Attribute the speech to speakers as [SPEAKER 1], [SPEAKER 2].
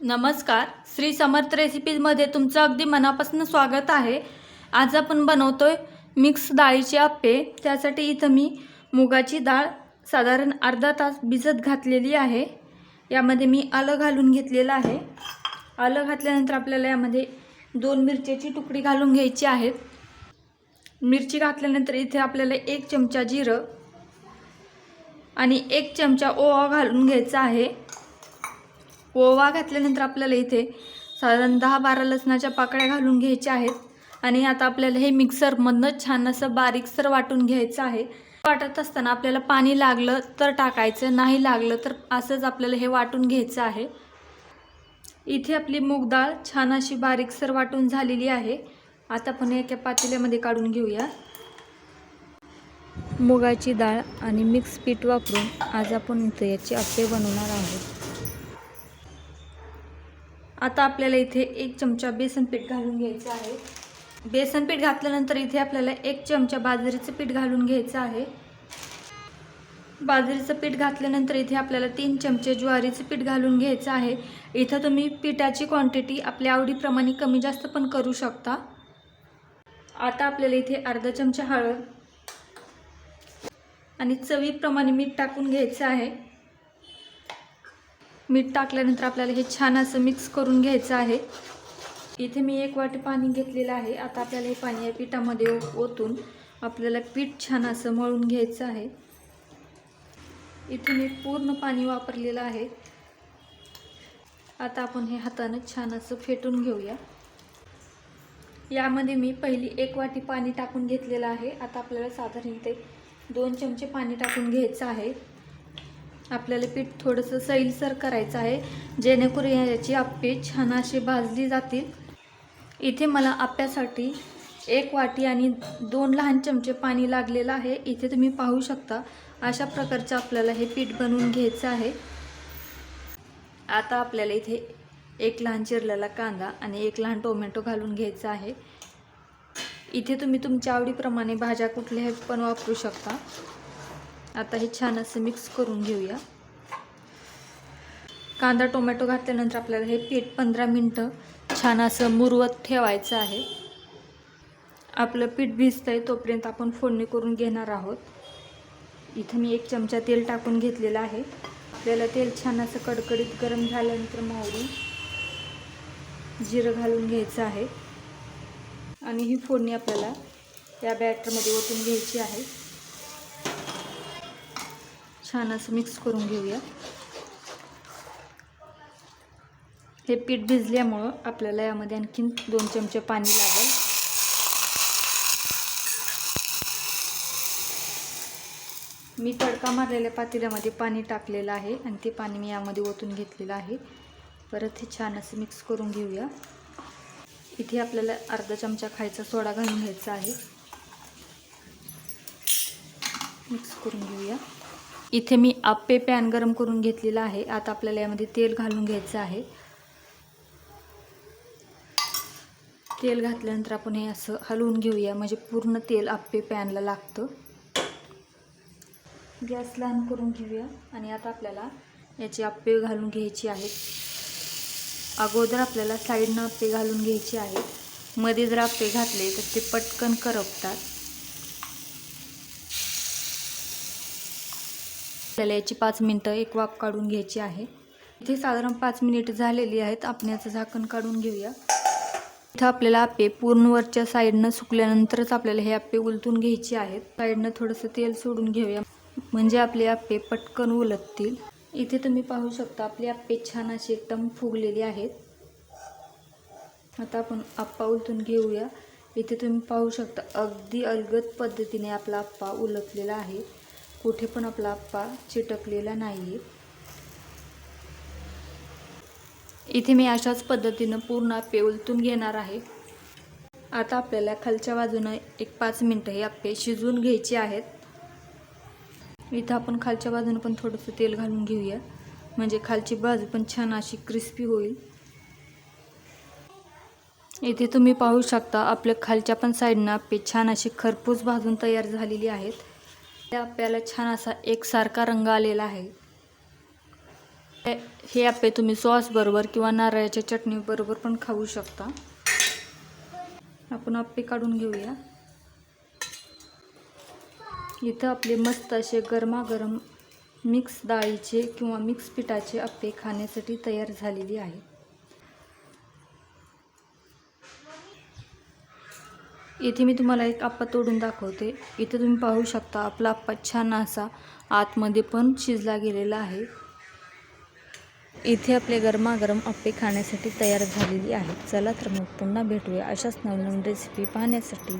[SPEAKER 1] नमस्कार. श्री समर्थ रेसिपीजमध्ये तुमचं अगदी मनापासून स्वागत आहे. आज आपण बनवतो आहे मिक्स डाळीचे आप्पे. त्यासाठी इथं मी मुगाची डाळ साधारण अर्धा तास भिजत घातलेली आहे. यामध्ये मी आलं घालून घेतलेलं आहे. आलं घातल्यानंतर आपल्याला यामध्ये दोन मिरच्याची तुकडी घालून घ्यायची आहेत मिरची घातल्यानंतर इथे आपल्याला एक चमचा जिरं आणि एक चमचा ओवा घालून घ्यायचा आहे. ओवा घातल्यानंतर आपल्याला इथे साधारण दहा बारा लसणाच्या पाकळ्या घालून घ्यायच्या आहेत. आणि आता आपल्याला हे मिक्सरमधनं छान असं बारीकसर वाटून घ्यायचं आहे. वाटत असताना आपल्याला पाणी लागलं तर टाकायचं नाही लागलं तर असंच आपल्याला हे वाटून घ्यायचं आहे. इथे आपली मूग डाळ छान अशी बारीकसर वाटून झालेली आहे. आता आपण एका पातेल्यामध्ये काढून घेऊया. मुगाची डाळ आणि मिक्स पीठ वापरून आज आपण इथे याचे अप्पे बनवणार आहोत. आता आपल्याला इथे एक चमचा बेसन पीठ घालून घ्यायचं आहे. बेसन पीठ घातल्यानंतर इथे आपल्याला एक चमचा बाजरीचं पीठ घालून घ्यायचं आहे. बाजरीचं पीठ घातल्यानंतर इथे आपल्याला तीन चमचे ज्वारीचं पीठ घालून घ्यायचं आहे. इथं तुम्ही पिठाची क्वांटिटी आपल्या आवडीप्रमाणे कमी जास्त पण करू शकता. आता आपल्याला इथे अर्धा चमचा हळद आणि चवीप्रमाणे मीठ टाकून घ्यायचं आहे. मीठ टाकल्यानंतर आपल्याला हे छान असं मिक्स करून घ्यायचं आहे. इथे मी एक वाटी पाणी घेतलेलं आहे. आता आपल्याला हे पाणी या पिठामध्ये ओ- ओतून आपल्याला पीठ छान असं मळून घ्यायचं आहे. इथे मी पूर्ण पाणी वापरलेलं आहे. आता आपण हे हातानं छान असं फेटून घेऊया. यामध्ये मी पहिली एक वाटी पाणी टाकून घेतलेलं आहे. आता आपल्याला साधारण ते दोन चमचे पाणी टाकून घ्यायचं आहे. आपल्याला पीठ थोडंसं सैलसर करायचं आहे जेणेकरून याची आप्पे छान अशी भाजली जातील. इथे मला आप्यासाठी एक वाटी आणि दोन लहान चमचे पाणी लागलेलं आहे. इथे तुम्ही पाहू शकता अशा प्रकारचं आपल्याला हे पीठ बनवून घ्यायचं आहे. आता आपल्याला इथे एक लहान चिरलेला कांदा आणि एक लहान टोमॅटो घालून घ्यायचा आहे. इथे तुम्ही तुमच्या आवडीप्रमाणे भाज्या कुठल्याही पण वापरू शकता. आता हे छान असं मिक्स करून घेऊया. कांदा टोमॅटो घातल्यानंतर आपल्याला हे पीठ पंधरा मिनटं छान असं मुरवत ठेवायचं आहे. आपलं पीठ भिजतं आहे तोपर्यंत आपण फोडणी करून घेणार आहोत. इथं मी एक चमचा तेल टाकून घेतलेलं आहे. आपल्याला तेल छान असं कडकडीत गरम झाल्यानंतर मोहरी जिरं घालून घ्यायचं आहे. आणि ही फोडणी आपल्याला या बॅटरमध्ये ओतून घ्यायची आहे. छान असं मिक्स करून घेऊया. हे पीठ भिजल्यामुळं आपल्याला यामध्ये आणखीन दोन चमचे पाणी लागेल. मी तडका मारलेल्या पातेल्यामध्ये पाणी टाकलेलं आहे आणि ते पाणी मी यामध्ये ओतून घेतलेलं आहे. परत हे छान असं मिक्स करून घेऊया. इथे आपल्याला अर्धा चमचा खायचा सोडा घालून घ्यायचा आहे. मिक्स करून घेऊया. इथे मी आप्पे पॅन गरम करून घेतलेला आहे. आता आपल्याला यामध्ये तेल घालून घ्यायचं आहे. तेल घातल्यानंतर आपण हे असं हलवून घेऊया. म्हणजे पूर्ण तेल आप्पे पॅनला लागतं. गॅस लहान करून घेऊया. आणि आता आपल्याला याची आप्पे घालून घ्यायची आहेत अगोदर आपल्याला साईडनं आप्पे घालून घ्यायचे आहेत मध्ये जर आप्पे घातले तर ते पटकन करपतात. आपल्याला याची पाच मिनटं एक वाफ काढून घ्यायची आहे. इथे साधारण पाच मिनिट झालेली आहेत. आपण याचं झाकण काढून घेऊया. इथं आपल्याला आप्पे पूर्ण वरच्या साईडनं सुकल्यानंतरच आपल्याला हे आप्पे उलतून घ्यायचे आहेत. साईडनं थोडंसं तेल सोडून घेऊया. म्हणजे आपले आप्पे पटकन उलटतील. इथे तुम्ही पाहू शकता आपले आप्पे छान असे एकदम फुगलेले आहेत. आता आपण आप्पा उलतून घेऊया. इथे तुम्ही पाहू शकता अगदी अलगद पद्धतीने आपला आप्पा उलटलेला आहे. कुठे पण आपला आप्पा चिटकलेला नाही आहे इथे मी अशाच पद्धतीनं पूर्ण आप्पे उलतून घेणार आहे. आता आपल्याला खालच्या बाजूनं एक पाच मिनटं हे आप्पे शिजवून घ्यायचे आहेत. इथं आपण खालच्या बाजूनं पण थोडंसं तेल घालून घेऊया. म्हणजे खालची बाजू पण छान अशी क्रिस्पी होईल. इथे तुम्ही पाहू शकता आपल्या खालच्या पण साईडनं आप्पे छान अशी खरपूस भाजून तयार झालेली आहेत. त्या आप्याला छान असा एकसारखा रंग आलेला आहे. हे आप्पे तुम्ही सॉस बरोबर किंवा नारळाच्या चटणी बरोबर पण खाऊ शकता. आपण आप्पे काढून घेऊया. इथं आपले मस्त असे गरमागरम मिक्स डाळीचे किंवा मिक्स पिठाचे आप्पे खाण्यासाठी तयार झालेली आहे इथे मी तुम्हाला एक आप्पा तोडून दाखवते. इथे तुम्ही पाहू शकता आपला आप्पा छान असा आतमध्ये पण शिजला गेलेला आहे. इथे आपले गरमागरम आप्पे खाण्यासाठी तयार झालेली आहेत. चला तर मग पुन्हा भेटूया अशाच नवनवीन रेसिपी पाहण्यासाठी.